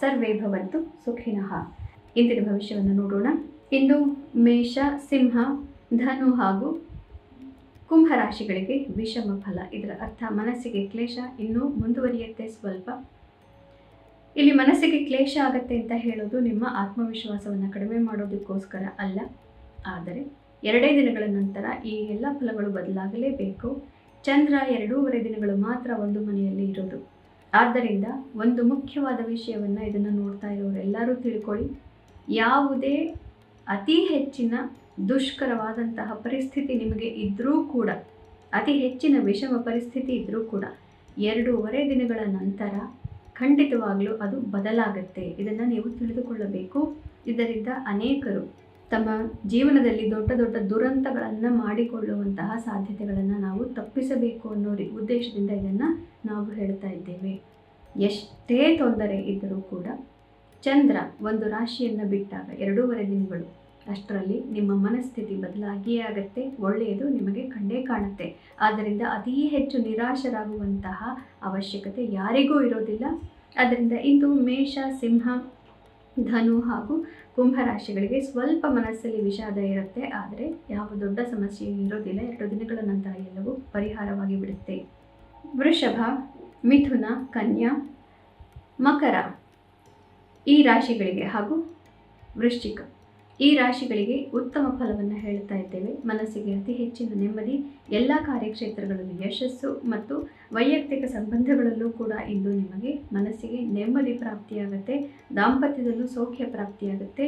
ಸರ್ವೇ ಭವಂತು ಸುಖಿನಃ. ಇಂದಿನ ಭವಿಷ್ಯವನ್ನು ನೋಡೋಣ. ಇಂದು ಮೇಷ, ಸಿಂಹ, ಧನು ಹಾಗೂ ಕುಂಭರಾಶಿಗಳಿಗೆ ವಿಷಮ ಫಲ. ಇದರ ಅರ್ಥ ಮನಸ್ಸಿಗೆ ಕ್ಲೇಶ ಇನ್ನೂ ಮುಂದುವರಿಯುತ್ತೆ ಸ್ವಲ್ಪ. ಇಲ್ಲಿ ಮನಸ್ಸಿಗೆ ಕ್ಲೇಶ ಆಗತ್ತೆ ಅಂತ ಹೇಳೋದು ನಿಮ್ಮ ಆತ್ಮವಿಶ್ವಾಸವನ್ನು ಕಡಿಮೆ ಮಾಡೋದಕ್ಕೋಸ್ಕರ ಅಲ್ಲ. ಆದರೆ ಎರಡೇ ದಿನಗಳ ನಂತರ ಈ ಎಲ್ಲ ಫಲಗಳು ಬದಲಾಗಲೇಬೇಕು. ಚಂದ್ರ ಎರಡೂವರೆ ದಿನಗಳು ಮಾತ್ರ ಒಂದು ಮನೆಯಲ್ಲಿ ಇರೋದು. ಆದ್ದರಿಂದ ಒಂದು ಮುಖ್ಯವಾದ ವಿಷಯವನ್ನು ಇದನ್ನು ನೋಡ್ತಾ ಇರೋರೆಲ್ಲರೂ ತಿಳ್ಕೊಳ್ಳಿ. ಯಾವುದೇ ಅತಿ ಹೆಚ್ಚಿನ ದುಷ್ಕರವಾದಂತಹ ಪರಿಸ್ಥಿತಿ ನಿಮಗೆ ಇದ್ದರೂ ಕೂಡ, ಅತಿ ಹೆಚ್ಚಿನ ವಿಷಮ ಪರಿಸ್ಥಿತಿ ಇದ್ದರೂ ಕೂಡ ಎರಡೂವರೆ ದಿನಗಳ ನಂತರ ಖಂಡಿತವಾಗಲೂ ಅದು ಬದಲಾಗುತ್ತೆ. ಇದನ್ನು ನೀವು ತಿಳಿದುಕೊಳ್ಳಬೇಕು. ಇದರಿಂದ ಅನೇಕರು ತಮ್ಮ ಜೀವನದಲ್ಲಿ ದೊಡ್ಡ ದೊಡ್ಡ ದುರಂತಗಳನ್ನು ಮಾಡಿಕೊಳ್ಳುವಂತಹ ಸಾಧ್ಯತೆಗಳನ್ನು ನಾವು ತಪ್ಪಿಸಬೇಕು ಅನ್ನೋ ಉದ್ದೇಶದಿಂದ ಇದನ್ನು ನಾವು ಹೇಳ್ತಾ ಇದ್ದೇವೆ. ಎಷ್ಟೇ ತೊಂದರೆ ಇದ್ದರೂ ಕೂಡ ಚಂದ್ರ ಒಂದು ರಾಶಿಯನ್ನು ಬಿಟ್ಟಾಗ ಎರಡೂವರೆ ದಿನಗಳು, ಅಷ್ಟರಲ್ಲಿ ನಿಮ್ಮ ಮನಸ್ಥಿತಿ ಬದಲಾಗಿಯೇ ಆಗತ್ತೆ, ಒಳ್ಳೆಯದು ನಿಮಗೆ ಕಂಡೇ ಕಾಣುತ್ತೆ. ಆದ್ದರಿಂದ ಅತೀ ಹೆಚ್ಚು ನಿರಾಶರಾಗುವಂತಹ ಅವಶ್ಯಕತೆ ಯಾರಿಗೂ ಇರೋದಿಲ್ಲ. ಆದ್ದರಿಂದ ಇಂದು ಮೇಷ, ಸಿಂಹ ಧನು ಹಾಗೂ ಕುಂಭ ರಾಶಿಗಳಿಗೆ ಸ್ವಲ್ಪ ಮನಸ್ಸಲ್ಲಿ ವಿಷಾದ ಇರುತ್ತೆ. ಆದರೆ ಯಾವ ದೊಡ್ಡ ಸಮಸ್ಯೆ ಇರೋದಿಲ್ಲ. ಎರಡು ದಿನಗಳ ನಂತರ ಎಲ್ಲವೂ ಪರಿಹಾರವಾಗಿ ಬಿಡುತ್ತೆ. ವೃಷಭ, ಮಿಥುನ, ಕನ್ಯಾ, ಮಕರ ಈ ರಾಶಿಗಳಿಗೆ ಹಾಗೂ ವೃಶ್ಚಿಕ ಈ ರಾಶಿಗಳಿಗೆ ಉತ್ತಮ ಫಲವನ್ನು ಹೇಳ್ತಾ ಮನಸ್ಸಿಗೆ ಅತಿ ಹೆಚ್ಚಿನ ನೆಮ್ಮದಿ, ಎಲ್ಲ ಕಾರ್ಯಕ್ಷೇತ್ರಗಳಲ್ಲಿ ಯಶಸ್ಸು ಮತ್ತು ವೈಯಕ್ತಿಕ ಸಂಬಂಧಗಳಲ್ಲೂ ಕೂಡ ಇಂದು ನಿಮಗೆ ಮನಸ್ಸಿಗೆ ನೆಮ್ಮದಿ ಪ್ರಾಪ್ತಿಯಾಗುತ್ತೆ, ದಾಂಪತ್ಯದಲ್ಲೂ ಸೌಖ್ಯ ಪ್ರಾಪ್ತಿಯಾಗುತ್ತೆ.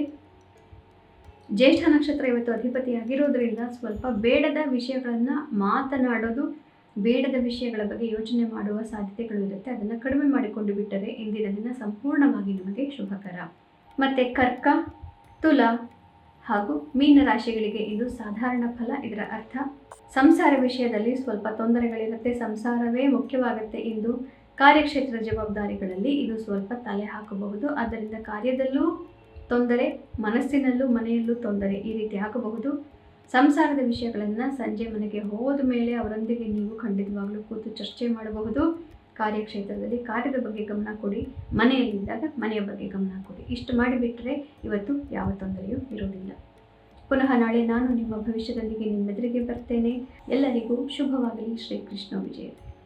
ಜ್ಯೇಷ್ಠ ನಕ್ಷತ್ರ ಇವತ್ತು ಅಧಿಪತಿಯಾಗಿರೋದ್ರಿಂದ ಸ್ವಲ್ಪ ಬೇಡದ ವಿಷಯಗಳನ್ನು ಮಾತನಾಡೋದು, ಬೇಡದ ವಿಷಯಗಳ ಬಗ್ಗೆ ಯೋಚನೆ ಮಾಡುವ ಸಾಧ್ಯತೆಗಳು ಇರುತ್ತೆ. ಅದನ್ನು ಕಡಿಮೆ ಮಾಡಿಕೊಂಡು ಬಿಟ್ಟರೆ ಇಂದಿನ ದಿನ ಸಂಪೂರ್ಣವಾಗಿ ನಿಮಗೆ ಶುಭಕರ. ಮತ್ತು ಕರ್ಕ, ತುಲ ಹಾಗೂ ಮೀನ ರಾಶಿಗಳಿಗೆ ಇದು ಸಾಧಾರಣ ಫಲ. ಇದರ ಅರ್ಥ, ಸಂಸಾರ ವಿಷಯದಲ್ಲಿ ಸ್ವಲ್ಪ ತೊಂದರೆಗಳಿರುತ್ತೆ, ಸಂಸಾರವೇ ಮುಖ್ಯವಾಗುತ್ತೆ ಇಂದು ಕಾರ್ಯಕ್ಷೇತ್ರ ಜವಾಬ್ದಾರಿಗಳಲ್ಲಿ ಇದು ಸ್ವಲ್ಪ ತಲೆ ಹಾಕಬಹುದು. ಆದ್ದರಿಂದ ಕಾರ್ಯದಲ್ಲೂ ತೊಂದರೆ, ಮನಸ್ಸಿನಲ್ಲೂ ಮನೆಯಲ್ಲೂ ತೊಂದರೆ ಈ ರೀತಿ ಆಗಬಹುದು. ಸಂಸಾರದ ವಿಷಯಗಳನ್ನು ಸಂಜೆ ಮನೆಗೆ ಹೋದ ಮೇಲೆ ಅವರೊಂದಿಗೆ ನೀವು ಖಂಡಿತವಾಗಲೂ ಕೂತು ಚರ್ಚೆ ಮಾಡಬಹುದು. ಕಾರ್ಯಕ್ಷೇತ್ರದಲ್ಲಿ ಕಾರ್ಯದ ಬಗ್ಗೆ ಗಮನ ಕೊಡಿ ಮನೆಯಲ್ಲಿದ್ದಾಗ ಮನೆಯ ಬಗ್ಗೆ ಗಮನ ಕೊಡಿ. ಇಷ್ಟು ಮಾಡಿಬಿಟ್ರೆ ಇವತ್ತು ಯಾವ ತೊಂದರೆಯೂ ಇರೋದಿಲ್ಲ ಪುನಃ ನಾಳೆ ನಾನು ನಿಮ್ಮ ಭವಿಷ್ಯದೊಂದಿಗೆ ನಿಮ್ಮೆದುರಿಗೆ ಬರ್ತೇನೆ. ಎಲ್ಲರಿಗೂ ಶುಭವಾಗಲಿ. ಶ್ರೀಕೃಷ್ಣ ವಿಜಯ